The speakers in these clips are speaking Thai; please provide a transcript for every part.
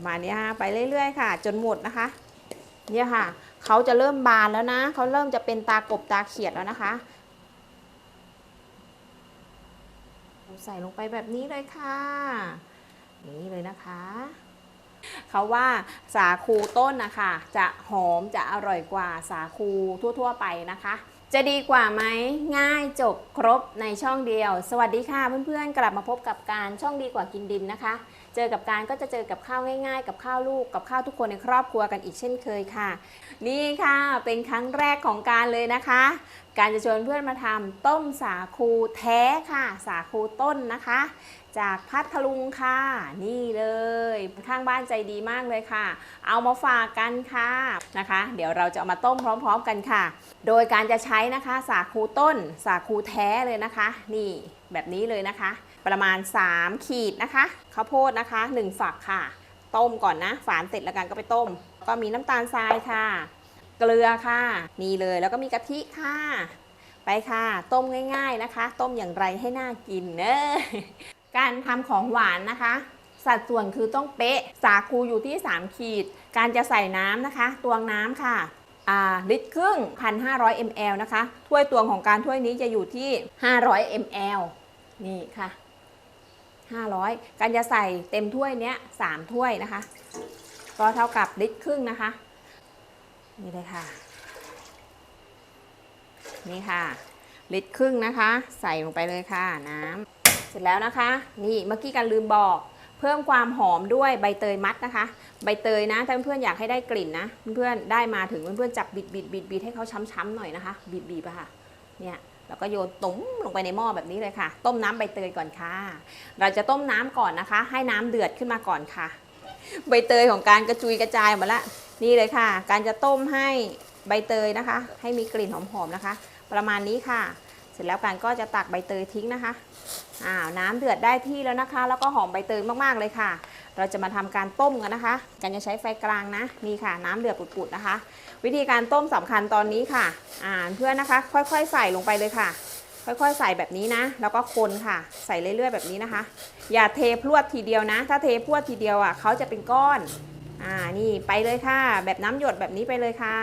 ประมาณนี้ค่ะไปเรื่อยๆค่ะ จนหมดนะคะ เนี่ยค่ะเขาจะเริ่มบานแล้วนะเขาเริ่มจะเป็นตากบตาเขียดแล้วนะคะ ใส่ลงไปแบบนี้เลยค่ะ นี้เลยนะคะเขาว่าสาคูต้นนะคะจะหอมจะอร่อยกว่าสาคูทั่ว ๆ ไปนะคะ จะดีกว่าไหมง่ายจบครบในช่องเดียว สวัสดีค่ะเพื่อนๆ กลับมาพบกับการช่องดีกว่ากินดินนะคะ เจอกับการก็จะเจอกับข้าวง่ายๆ กับข้าวลูกกับข้าวทุกคนในครอบครัวกันอีกเช่นเคยค่ะ นี่ค่ะเป็นครั้งแรกของการเลยนะคะ การจะชวนเพื่อนมาทำต้มสาคูแท้ค่ะ สาคูต้นนะคะ จากพัทลุงค่ะ นี่เลยข้างบ้านใจดีมากเลยค่ะ เอามาฝากกันค่ะนะคะ เดี๋ยวเราจะเอามาต้มพร้อม ๆ กันค่ะ โดยการจะใช้นะคะ สาคูต้น สาคูแท้เลยนะคะ นี่แบบนี้เลยนะคะ ประมาณ 3 ขีดนะคะข้าวโพดนะคะ 1 ฝักค่ะ ต้มก่อนนะ ฝานเสร็จแล้วกันก็ไปต้ม ก็มีน้ำตาลทรายค่ะ เกลือค่ะ นี่เลยแล้วก็มีกะทิค่ะ ไปค่ะ ต้มง่าย ๆนะคะ ต้มอย่างไรให้น่ากินเนอะการทำของหวานนะคะสัดส่วนคือต้องเป๊ะ สาคูอยู่ที่ 3 ขีด การจะใส่น้ำนะคะ ตวงน้ำค่ะอ่าลิตรครึ่ง 1,500 ml นะคะ ถ้วยตวงของการถ้วยนี้จะอยู่ที่ 500 ml นี่ค่ะ 500 การจะใส่เต็มถ้วยเนี้ย3ถ้วยนะคะ ก็เท่ากับลิตรครึ่งนะคะ นี่เลยค่ะ นี่ค่ะ ลิตรครึ่งนะคะ ใส่ลงไปเลยค่ะน้ำเสร็จแล้วนะคะ นี่เมื่อกี้กันลืมบอกเพิ่มความหอมด้วยใบเตยมัดนะคะ ใบเตยนะถ้าเพื่อนๆอยากให้ได้กลิ่นนะ เพื่อนๆได้มาถึงเพื่อนๆจับบิดบิดบิดบิดให้เขาช้ำๆหน่อยนะคะบีบบีบอะค่ะ เนี่ย แล้วก็โยนตุ้มลงไปในหม้อแบบนี้เลยค่ะ ต้มน้ำใบเตยก่อนค่ะ เราจะต้มน้ำก่อนนะคะ ให้น้ำเดือดขึ้นมาก่อนค่ะ ใบเตยของการกระจุยกระจายหมดละนี่เลยค่ะ การจะต้มให้ใบเตยนะคะ ให้มีกลิ่นหอมๆนะคะ ประมาณนี้ค่ะ เสร็จแล้วกันก็จะตักใบเตยทิ้งนะคะอ้าวน้ำเดือดได้ที่แล้วนะคะ แล้วก็หอมใบเตยมากๆเลยค่ะ เราจะมาทำการต้มกันนะคะการจะใช้ไฟกลางนะ นี่ค่ะ น้ำเดือดปุดๆนะคะ วิธีการต้มสำคัญตอนนี้ค่ะ อ่าเพื่อนนะคะ ค่อยๆ ใส่ลงไปเลยค่ะ ค่อยๆ ใส่แบบนี้นะ แล้วก็คนค่ะ ใส่เรื่อยๆ แบบนี้นะคะ อย่าเทพรวดทีเดียวนะ ถ้าเทพรวดทีเดียวอะเขาจะเป็นก้อน อ่า นี่ไปเลยค่ะ แบบน้ำหยดแบบนี้ไปเลยค่ะ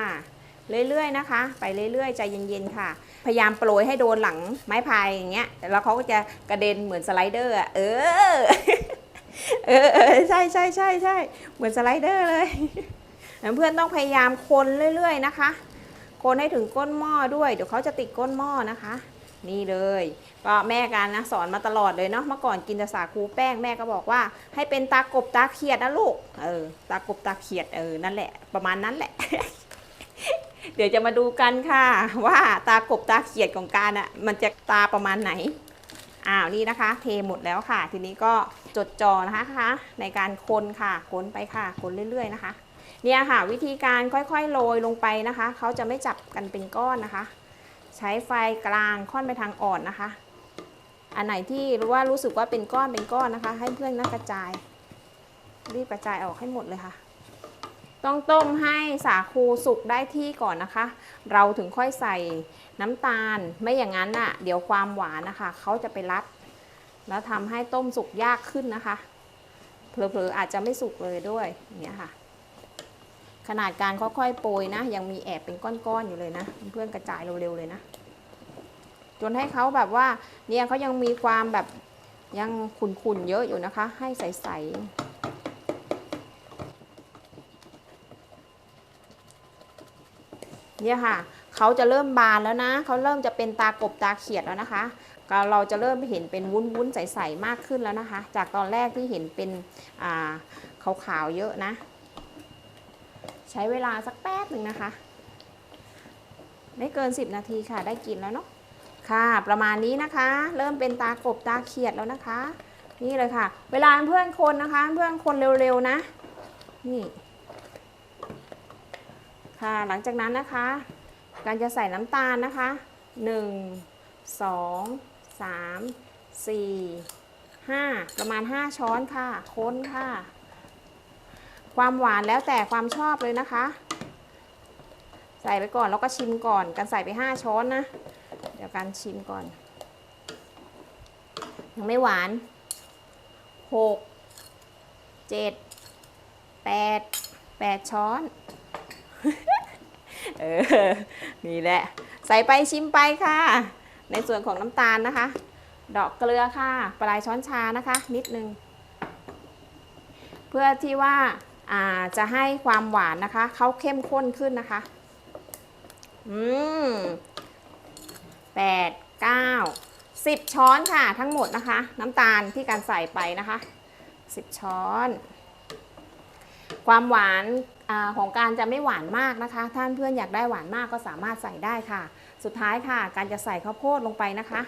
เรื่อยๆ นะคะ ไปเรื่อยๆ ใจเย็นๆ ค่ะ พยายามโปรยให้โดนหลังไม้พายอย่างเงี้ย แล้วเขาก็จะกระเด็นเหมือนสไลเดอร์อะเออ เออเออใช่ใช่ใช่ใช่เหมือนสไลเดอร์เลยเพื่อนต้องพยายามคนเรื่อยๆนะคะ คนให้ถึงก้นหม้อด้วย เดี๋ยวเขาจะติดก้นหม้อนะคะ นี่เลย ก็แม่การนะสอนมาตลอดเลยเนาะเมื่อก่อนกินแต่สาคูแป้งแม่ก็บอกว่า ให้เป็นตากบตาเขียดนะลูกเออตากบตาเขียดเออนั่นแหละ ประมาณนั้นแหละ เดี๋ยวจะมาดูกันค่ะ ว่าตากบตาเขียดของการอะมันจะตาประมาณไหน อ้าวนี่นะคะ เทหมดแล้วค่ะ ทีนี้ก็จดจอนะคะในการคนค่ะคนไปค่ะคนเรื่อย ๆ นะคะ เนี่ยค่ะ วิธีการค่อยๆโรยลงไปนะคะเขาจะไม่จับกันเป็นก้อนนะคะ ใช้ไฟกลางค่อนไปทางอ่อนนะคะ อันไหนที่รู้ว่ารู้สึกว่าเป็นก้อนเป็นก้อนนะคะ ให้เพื่อนนักกระจาย รีบกระจายออกให้หมดเลยค่ะ ต้องต้มให้สาคูสุกได้ที่ก่อนนะคะ เราถึงค่อยใส่น้ำตาล ไม่อย่างนั้นอะ เดี๋ยวความหวานนะคะเขาจะไปรัด แล้วทำให้ต้มสุกยากขึ้นนะคะ เผลอๆอาจจะไม่สุกเลยด้วยอย่างเงี้ยค่ะ ขนาดการค่อยๆโปรยนะ ยังมีแอบเป็นก้อนๆอยู่เลยนะ เพื่อนกระจายเร็วๆเลยนะ จนให้เขาแบบว่าเนี่ยเขายังมีความแบบยังขุ่นๆเยอะอยู่นะคะ ให้ใสๆ เนี่ยค่ะเขาจะเริ่มบานแล้วนะเขาเริ่มจะเป็นตากบตาเขียดแล้วนะคะ ก็เราจะเริ่มเห็นเป็นวุ้นๆใสๆมากขึ้นแล้วนะคะ จากตอนแรกที่เห็นเป็นขาวๆเยอะนะ ใช้เวลาสักแป๊บหนึ่งนะคะ ไม่เกิน 10 นาทีค่ะได้กินแล้วเนาะค่ะ ประมาณนี้นะคะ เริ่มเป็นตากบตาเขียดแล้วนะคะ นี่เลยค่ะ เวลาเพื่อนคนนะคะ เพื่อนคนเร็วๆนะ นี่ ค่ะ หลังจากนั้นนะคะ การจะใส่น้ำตาลนะคะ 1 2 3 4 5 ประมาณ 5 ช้อนค่ะ ค้นค่ะ ความหวานแล้วแต่ความชอบเลยนะคะ ใส่ไปก่อนแล้วก็ชิมก่อน กันใส่ไป 5 ช้อนนะ เดี๋ยวกันชิมก่อน ยังไม่หวาน 6 7แปดแปดช้อน เออ นี่แหละ ใส่ไปชิมไปค่ะ ในส่วนของน้ำตาลนะคะ ดอกเกลือค่ะ ปลายช้อนชานะคะ นิดนึง เพื่อที่ว่าอ่าจะให้ความหวานนะคะ เขาเข้มข้นขึ้นนะคะ อืมแปดเก้าสิบช้อนค่ะทั้งหมดนะคะ น้ำตาลที่การใส่ไปนะคะสิบช้อน ความหวานอของการจะไม่หวานมากนะคะ ท่านเพื่อนอยากได้หวานมากก็สามารถใส่ได้ค่ะ สุดท้ายค่ะ การจะใส่ข้าวโพดลงไปนะคะ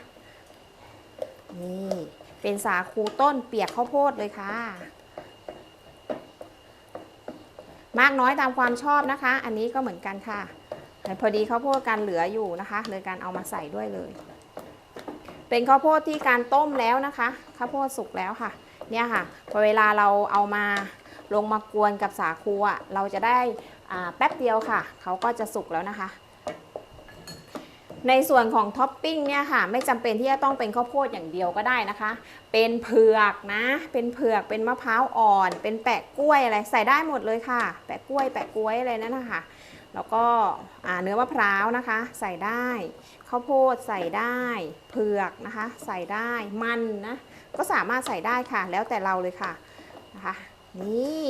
นี่เป็นสาคูต้นเปียกข้าวโพดเลยค่ะ มากน้อยตามความชอบนะคะ อันนี้ก็เหมือนกันค่ะแต่พอดีข้าวโพดการเหลืออยู่นะคะเลยการเอามาใส่ด้วยเลย เป็นข้าวโพดที่การต้มแล้วนะคะข้าวโพดสุกแล้วค่ะ เนี่ยค่ะพอเวลาเราเอามา ลงมากวนกับสาคูอะเราจะได้แป๊บเดียวค่ะ เขาก็จะสุกแล้วนะคะ ในส่วนของท็อปปิ้งเนี่ยค่ะ ไม่จำเป็นที่จะต้องเป็นข้าวโพดอย่างเดียวก็ได้นะคะ เป็นเผือกนะ เป็นเผือกเป็นมะพร้าวอ่อน เป็นแปะกล้วยอะไรใส่ได้หมดเลยค่ะ แปะกล้วยแปะกล้วยอะไรนั่นนะคะแล้วก็เนื้อมะพร้าวนะคะ ใส่ได้ข้าวโพดใส่ได้เผือกนะคะ ใส่ได้มันนะก็สามารถใส่ได้ค่ะ แล้วแต่เราเลยค่ะนะคะ นี่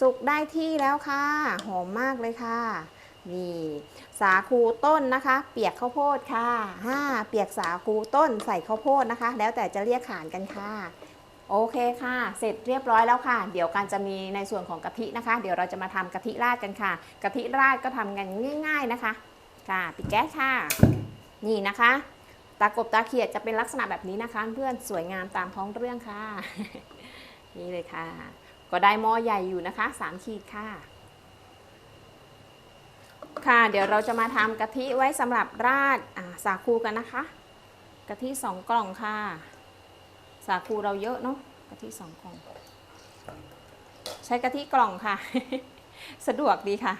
สุกได้ที่แล้วค่ะ หอมมากเลยค่ะ นี่ สาคูต้นนะคะ เปียกข้าวโพดค่ะห้าเปียกสาคูต้นใส่ข้าวโพดนะคะ แล้วแต่จะเรียกขานกันค่ะ โอเคค่ะ เสร็จเรียบร้อยแล้วค่ะ เดี๋ยวกันจะมีในส่วนของกะทินะคะ เดี๋ยวเราจะมาทำกะทิราดกันค่ะ กะทิราดก็ทำกันง่าย ๆนะคะ ค่ะปิดแก๊สค่ะ นี่นะคะตากบตาเขียดจะเป็นลักษณะแบบนี้นะคะ เพื่อนสวยงามตามท้องเรื่องค่ะ นี่เลยค่ะ ก็ได้หม้อใหญ่อยู่นะคะ 3 ขีดค่ะ ค่ะ เดี๋ยวเราจะมาทำกะทิไว้สำหรับราดสาคูกันนะคะ กะทิสองกล่องค่ะ สาคูเราเยอะเนาะกะทิสองกล่อง ใช้กะทิกล่องค่ะ สะดวกดีค่ะ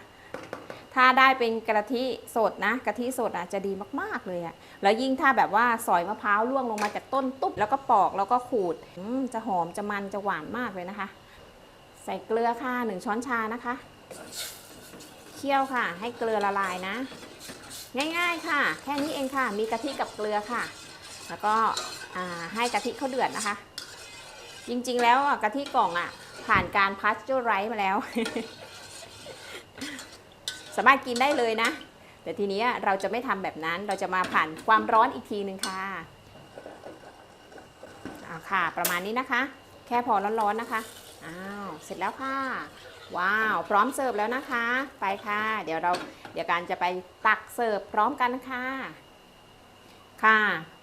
ถ้าได้เป็นกะทิสดนะกะทิสดอะจะดีมากๆเลยอะ แล้วยิ่งถ้าแบบว่าสอยมะพร้าวล่วงลงมาจากต้นตุ๊บแล้วก็ปอกแล้วก็ขูดจะหอมจะมันจะหวานมากเลยนะคะ ใส่เกลือค่ะหนึ่งช้อนชานะคะ เคี่ยวค่ะ ให้เกลือละลายนะ ง่ายๆค่ะ แค่นี้เองค่ะ มีกะทิกับเกลือค่ะ แล้วก็ให้กะทิเขาเดือดนะคะ จริงๆแล้วกะทิกล่องอะ ผ่านการพัชเจอร์ไรซ์มาแล้ว สามารถกินได้เลยนะ แต่ทีนี้เราจะไม่ทำแบบนั้น เราจะมาผ่านความร้อนอีกทีหนึ่งค่ะเอาค่ะ ประมาณนี้นะคะ แค่พอร้อนๆนะคะ อ้าวเสร็จแล้วค่ะ ว้าวพร้อมเสิร์ฟแล้วนะคะ ไปค่ะ เดี๋ยวเราเดี๋ยวการจะไปตักเสิร์ฟพร้อมกันค่ะค่ะ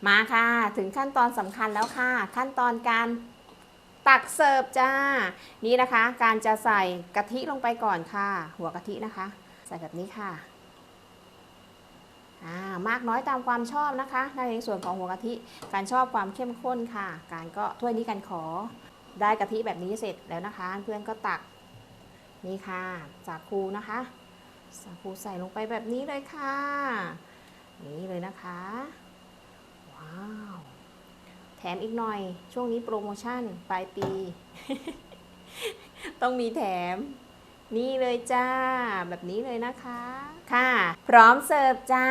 มาค่ะถึงขั้นตอนสำคัญแล้วค่ะ ขั้นตอนการตักเสิร์ฟจ้า นี่นะคะ การจะใส่กะทิลงไปก่อนค่ะ หัวกะทินะคะ ใส่แบบนี้ค่ะอ่ามากน้อยตามความชอบนะคะในส่วนของหัวกะทิการชอบความเข้มข้นค่ะ การก็ถ้วยนี้กันขอ ได้กะทิแบบนี้เสร็จแล้วนะคะ เพื่อนก็ตักนี่ค่ะสาคูนะคะ สาคูใส่ลงไปแบบนี้เลยค่ะ นี่เลยนะคะ ว้าว แถมอีกหน่อย ช่วงนี้โปรโมชั่นปลายปี ต้องมีแถม นี่เลยจ้า แบบนี้เลยนะคะ ค่ะ พร้อมเสิร์ฟจ้า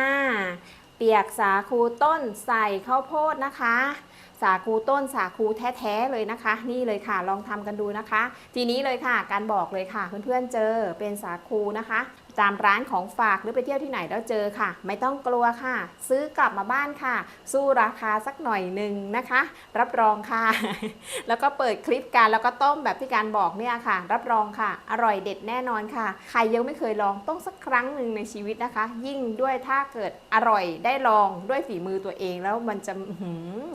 เปียกสาคูต้นใส่ข้าวโพดนะคะ สาคูต้นสาคูแท้ๆเลยนะคะ นี่เลยค่ะลองทำกันดูนะคะ ทีนี้เลยค่ะ การบอกเลยค่ะ เพื่อนๆเจอเป็นสาคูนะคะ ตามร้านของฝากหรือไปเที่ยวที่ไหนแล้วเจอค่ะ ไม่ต้องกลัวค่ะ ซื้อกลับมาบ้านค่ะ สู้ราคาสักหน่อยหนึ่งนะคะ รับรองค่ะ แล้วก็เปิดคลิปกันแล้วก็ต้มแบบที่การบอกเนี่ยค่ะ รับรองค่ะ อร่อยเด็ดแน่นอนค่ะ ใครยังไม่เคยลองต้องสักครั้งหนึ่งในชีวิตนะคะ ยิ่งด้วยถ้าเกิดอร่อยได้ลองด้วยฝีมือตัวเองแล้วมันจะหือ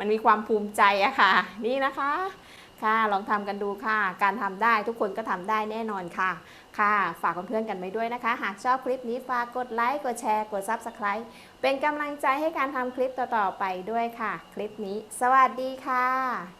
มันมีความภูมิใจอะค่ะ นี่นะคะค่ะ ลองทำกันดูค่ะ การทำได้ทุกคนก็ทำได้แน่นอนค่ะ ค่ะ ฝากเพื่อนๆกันไว้ด้วยนะคะ หากชอบคลิปนี้ฝากกดไลค์ กดแชร์ กด Subscribe เป็นกำลังใจให้การทำคลิปต่อๆไปด้วยค่ะ คลิปนี้ สวัสดีค่ะ